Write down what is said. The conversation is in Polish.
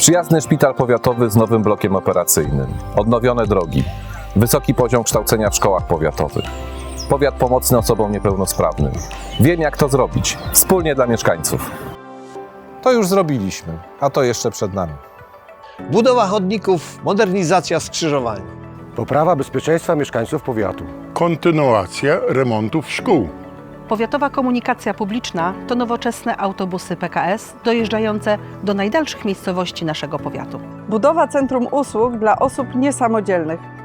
Przyjazny szpital powiatowy z nowym blokiem operacyjnym, odnowione drogi, wysoki poziom kształcenia w szkołach powiatowych, powiat pomocny osobom niepełnosprawnym. Wiem, jak to zrobić, wspólnie dla mieszkańców. To już zrobiliśmy, a to jeszcze przed nami. Budowa chodników, modernizacja skrzyżowań. Poprawa bezpieczeństwa mieszkańców powiatu. kontynuacja remontów szkół. Powiatowa komunikacja publiczna to nowoczesne autobusy PKS dojeżdżające do najdalszych miejscowości naszego powiatu. Budowa centrum usług dla osób niesamodzielnych.